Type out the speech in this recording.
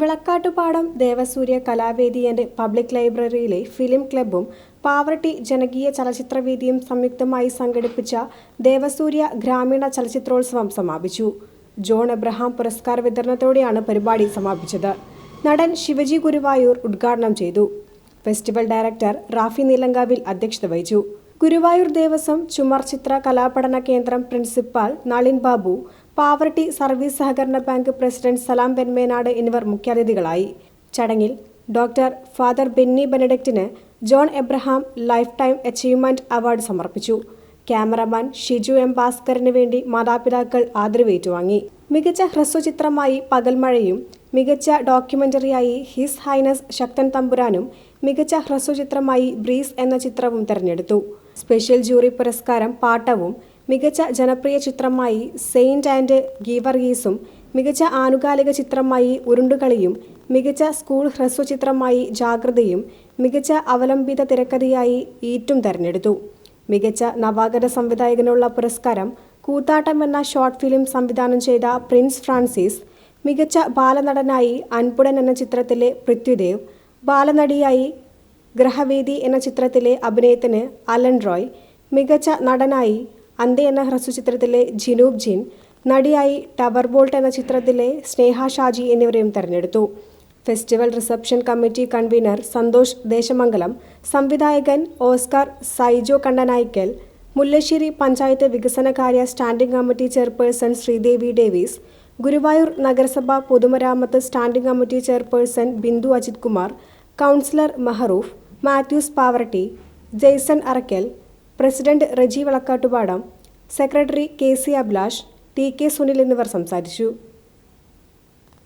Vilakkattupadam Devasurya Kalavedi and public ലൈബ്രറിയിലെ film ക്ലബ്ബും പാവർട്ടി ജനകീയ ചലച്ചിത്രവേദിയും സംയുക്തമായി സംഘടിപ്പിച്ച ദേവസൂര്യ ഗ്രാമീണ ചലച്ചിത്രോത്സവം സമാപിച്ചു. ജോൺ എബ്രഹാം പുരസ്കാര വിതരണത്തോടെയാണ് പരിപാടി സമാപിച്ചത്. നടൻ ശിവജി ഗുരുവായൂർ ഉദ്ഘാടനം ചെയ്തു. ഫെസ്റ്റിവൽ ഡയറക്ടർ റാഫി നീലങ്കാവിൽ അധ്യക്ഷത വഹിച്ചു. ഗുരുവായൂർ ദേവസ്വം ചുമർ ചിത്ര കലാപഠന കേന്ദ്രം principal Nalin Babu poverty service സഹകരണ ബാങ്ക് പ്രസിഡന്റ് സലാം വെന്മേനാട് എന്നിവർ മുഖ്യാതിഥികളായി. ചടങ്ങിൽ doctor father Benny ബെനഡിക്റ്റിന് John Abraham lifetime achievement award സമർപ്പിച്ചു. ക്യാമറമാൻ ഷിജു എം ഭാസ്കറിന് വേണ്ടി മാതാപിതാക്കൾ ആദരവേറ്റുവാങ്ങി. മികച്ച ഹ്രസ്വചിത്രമായി പകൽമഴയും മികച്ച ഡോക്യുമെന്ററിയായി ഹിസ് ഹൈനസ് ശക്തൻ തമ്പുരാനും മികച്ച ഹ്രസ്വചിത്രമായി ബ്രീസ് എന്ന ചിത്രവും തെരഞ്ഞെടുത്തു. സ്പെഷ്യൽ ജൂറി പുരസ്കാരം പാട്ടവും മികച്ച ജനപ്രിയ ചിത്രമായി സെയിന്റ് ആൻഡ് ഗീവർഗീസും മികച്ച ആനുകാലിക ചിത്രമായി ഉരുണ്ടുകളിയും മികച്ച സ്കൂൾ ഹ്രസ്വ ചിത്രമായി ജാഗ്രതയും മികച്ച അവലംബിത തിരക്കഥയായി ഈറ്റും തെരഞ്ഞെടുത്തു. മികച്ച നവാഗത സംവിധായകനുള്ള പുരസ്കാരം കൂത്താട്ടം എന്ന ഷോർട്ട് ഫിലിം സംവിധാനം ചെയ്ത പ്രിൻസ് ഫ്രാൻസിസ് മികച്ച ബാലനടനായി അൻപുടൻ എന്ന ചിത്രത്തിലെ പൃഥ്വിദേവ് ബാലനടിയായി ഗ്രഹവേദി എന്ന ചിത്രത്തിലെ അഭിനയത്തിന് അലൻ റോയ് മികച്ച നടനായി അന്ത്യ എന്ന ഹ്രസ്വചിത്രത്തിലെ ജിനൂബ് ജിൻ നടിയായി ടവർ ബോൾട്ട് എന്ന ചിത്രത്തിലെ സ്നേഹ ഷാജി എന്നിവരെയും തെരഞ്ഞെടുത്തു. Festival reception committee convener Santhosh Desamangalam സംവിധായകൻ ഓസ്കാർ സൈജോ കണ്ടനായ്ക്കൽ മുല്ലശ്ശേരി പഞ്ചായത്ത് വികസനകാര്യ standing committee chairperson Sreedevi Davis Guruvayur നഗരസഭ പൊതുമരാമത്ത് standing committee chairperson Bindu Ajith Kumar councillor Mahroof Mathews poverty Jaison Arakkal president Reji Valakkattupadam secretary K C Abhilash T K Sunil എന്നിവർ സംസാരിച്ചു.